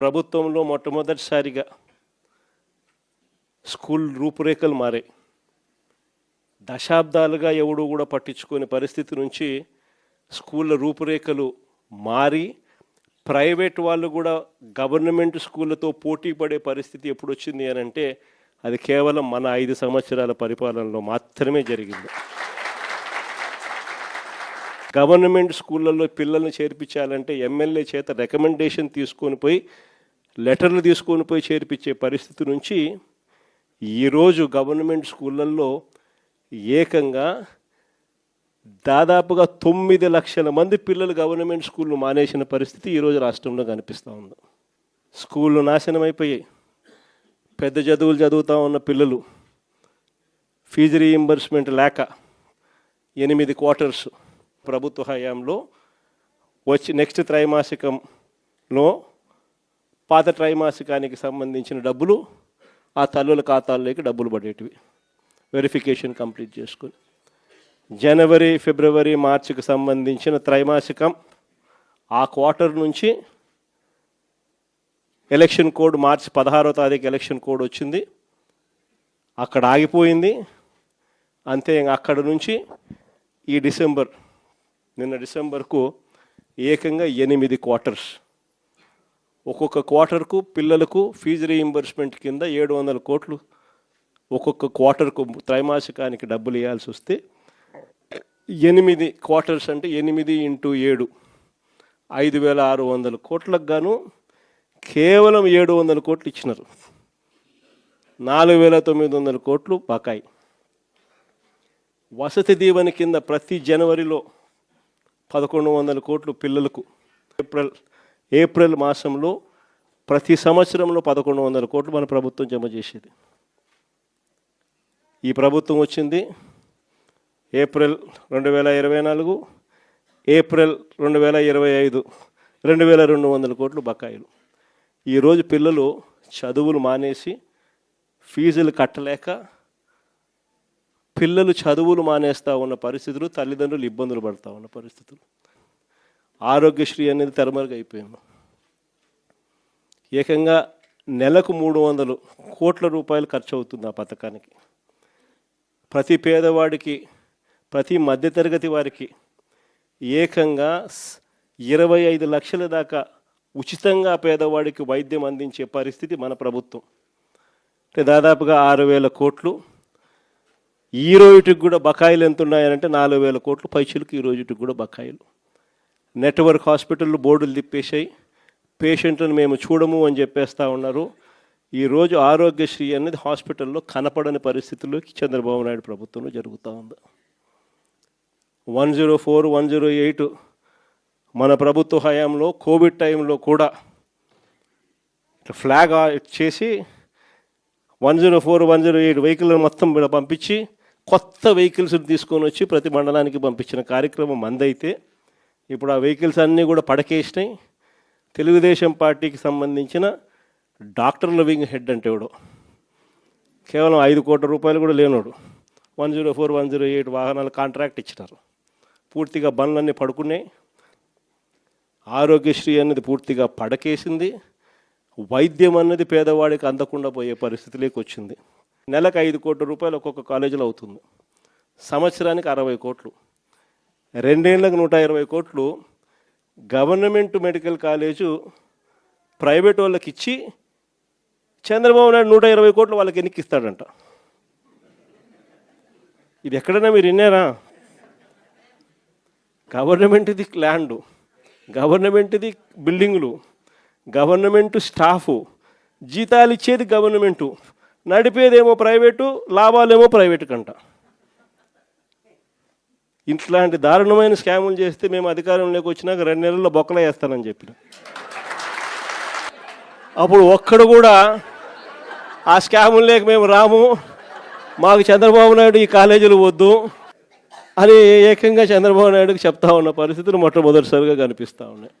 ప్రభుత్వంలో మొట్టమొదటిసారిగా స్కూల్ రూపురేఖలు మారాయి. దశాబ్దాలుగా ఎవడూ కూడా పట్టించుకునే పరిస్థితి నుంచి స్కూళ్ళ రూపురేఖలు మారి ప్రైవేట్ వాళ్ళు కూడా గవర్నమెంట్ స్కూళ్ళతో పోటీ పడే పరిస్థితి ఎప్పుడు వచ్చింది అని అంటే అది కేవలం మన ఐదు సంవత్సరాల పరిపాలనలో మాత్రమే జరిగింది. గవర్నమెంట్ స్కూళ్ళల్లో పిల్లల్ని చేర్పించాలంటే ఎమ్మెల్యే చేత రికమెండేషన్ తీసుకొని పోయి లెటర్లు తీసుకొని పోయి చేర్పించే పరిస్థితి నుంచి ఈరోజు గవర్నమెంట్ స్కూళ్ళల్లో ఏకంగా దాదాపుగా తొమ్మిది లక్షల మంది పిల్లలు గవర్నమెంట్ స్కూళ్ళు మానేసిన పరిస్థితి ఈరోజు రాష్ట్రంలో కనిపిస్తూ ఉంది. స్కూళ్ళు నాశనం అయిపోయాయి. పెద్ద చదువులు చదువుతూ ఉన్న పిల్లలు ఫీజు రీయింబర్స్మెంట్ లేక ఎనిమిది క్వార్టర్స్ ప్రభుత్వ హయాంలో వచ్చి నెక్స్ట్ త్రైమాసికంలో పాత త్రైమాసికానికి సంబంధించిన డబ్బులు ఆ తల్లుల ఖాతాల్లోకి డబ్బులు పడేటివి. వెరిఫికేషన్ కంప్లీట్ చేసుకుని. జనవరి ఫిబ్రవరి మార్చికి సంబంధించిన త్రైమాసికం ఆ క్వార్టర్ నుంచి ఎలక్షన్ కోడ్ మార్చి పదహారో తారీఖు ఎలక్షన్ కోడ్ వచ్చింది. అక్కడ ఆగిపోయింది. అంతే అక్కడ నుంచి ఈ డిసెంబర్ నిన్న డిసెంబర్కు ఏకంగా ఎనిమిది క్వార్టర్స్. ఒక్కొక్క క్వార్టర్కు పిల్లలకు ఫీజు రీయింబర్స్మెంట్ కింద ఏడు వందల కోట్లు. ఒక్కొక్క క్వార్టర్కు త్రైమాసికానికి డబ్బులు ఇవ్వాల్సి వస్తే ఎనిమిది క్వార్టర్స్ అంటే ఎనిమిది ఇంటూ ఏడు. ఐదు వేల ఆరు వందల కోట్లకు గాను కేవలం ఏడు వందల కోట్లు ఇచ్చినారు. నాలుగు వేల తొమ్మిది వందల కోట్లు బకాయి. వసతి దీవెన కింద ప్రతి జనవరిలో పదకొండు వందల కోట్లు పిల్లలకు. ఏప్రిల్ ఏప్రిల్ మాసంలో ప్రతి సంవత్సరంలో పదకొండు వందల కోట్లు మన ప్రభుత్వం జమ చేసేది. ఈ ప్రభుత్వం వచ్చింది ఏప్రిల్ రెండు వేల ఇరవై నాలుగు ఏప్రిల్ రెండు వేల ఇరవై ఐదు రెండు వేల రెండు వందల కోట్లు బకాయిలు. ఈరోజు పిల్లలు చదువులు మానేసి ఫీజులు కట్టలేక పిల్లలు చదువులు మానేస్తూ ఉన్న పరిస్థితులు తల్లిదండ్రులు ఇబ్బందులు పడతా ఉన్న పరిస్థితులు. ఆరోగ్యశ్రీ అనేది తెరమరుగైపోయింది ఏకంగా నెలకు మూడు వందలు కోట్ల రూపాయలు ఖర్చు అవుతుంది ఆ పథకానికి. ప్రతి పేదవాడికి ప్రతి మధ్యతరగతి వారికి ఏకంగా ఇరవై ఐదు లక్షల దాకా ఉచితంగా పేదవాడికి వైద్యం అందించే పరిస్థితి మన ప్రభుత్వం. అంటే దాదాపుగా ఆరు వేల కోట్లు ఈ రోజుటికి కూడా బకాయిలు ఎంత ఉన్నాయంటే నాలుగు వేల కోట్లు పైచులకు ఈ రోజుటికి కూడా బకాయిలు. నెట్వర్క్ హాస్పిటల్ బోర్డులు తిప్పేశాయి. పేషెంట్లను మేము చూడము అని చెప్పేస్తూ ఉన్నారు. ఈరోజు ఆరోగ్యశ్రీ అనేది హాస్పిటల్లో కనపడని పరిస్థితుల్లోకి చంద్రబాబు నాయుడు ప్రభుత్వంలో జరుగుతూ ఉంది. One zero four one zero eight మన ప్రభుత్వ హయాంలో కోవిడ్ టైంలో కూడా ఇట్లా ఫ్లాగ్ ఆ- చేసి one zero four one zero eight vehicle మొత్తం పంపించి కొత్త వెహికల్స్ని తీసుకొని వచ్చి ప్రతి మండలానికి పంపించిన కార్యక్రమం మందైతే ఇప్పుడు ఆ వెహికల్స్ అన్నీ కూడా పడకేసినాయి. తెలుగుదేశం పార్టీకి సంబంధించిన డాక్టర్ లివింగ్ హెడ్ అంటే వాడు. కేవలం ఐదు కోట్ల రూపాయలు కూడా లేనోడు. One zero four one zero eight వాహనాలు కాంట్రాక్ట్ ఇచ్చినారు. పూర్తిగా బండ్లన్నీ పడుకున్నాయి. ఆరోగ్యశ్రీ అన్నది పూర్తిగా పడకేసింది. వైద్యం అన్నది పేదవాడికి అందకుండా పోయే పరిస్థితిలోకి వచ్చింది. నెలకు ఐదు కోట్ల రూపాయలు ఒక్కొక్క కాలేజీలో అవుతుంది. సంవత్సరానికి అరవై కోట్లు. రెండేళ్ళకు నూట ఇరవై కోట్లు గవర్నమెంట్ మెడికల్ కాలేజు ప్రైవేట్ వాళ్ళకి ఇచ్చి చంద్రబాబు నాయుడు నూట ఇరవై కోట్లు వాళ్ళకి ఎన్నికిస్తాడంట ఇది ఎక్కడైనా మీరు విన్నారా? గవర్నమెంట్ది ల్యాండ్ గవర్నమెంట్ది బిల్డింగులు గవర్నమెంట్ స్టాఫ్ జీతాలు ఇచ్చేది గవర్నమెంటు. నడిపేదేమో ప్రైవేటు లాభాలేమో ప్రైవేటు కంట. ఇట్లాంటి దారుణమైన స్కాములు చేస్తే మేము అధికారంలోకి వచ్చినాక రెండు నెలల్లో బొక్కల వేస్తానని చెప్పిన. అప్పుడు ఒక్కడు కూడా ఆ స్కాములు లేక మేము రాము మాకు చంద్రబాబు నాయుడు ఈ కాలేజీలు వద్దు అని ఏకంగా చంద్రబాబు నాయుడుకి చెప్తా ఉన్న పరిస్థితులు మొట్టమొదటిసారిగా కనిపిస్తూ ఉన్నాయి.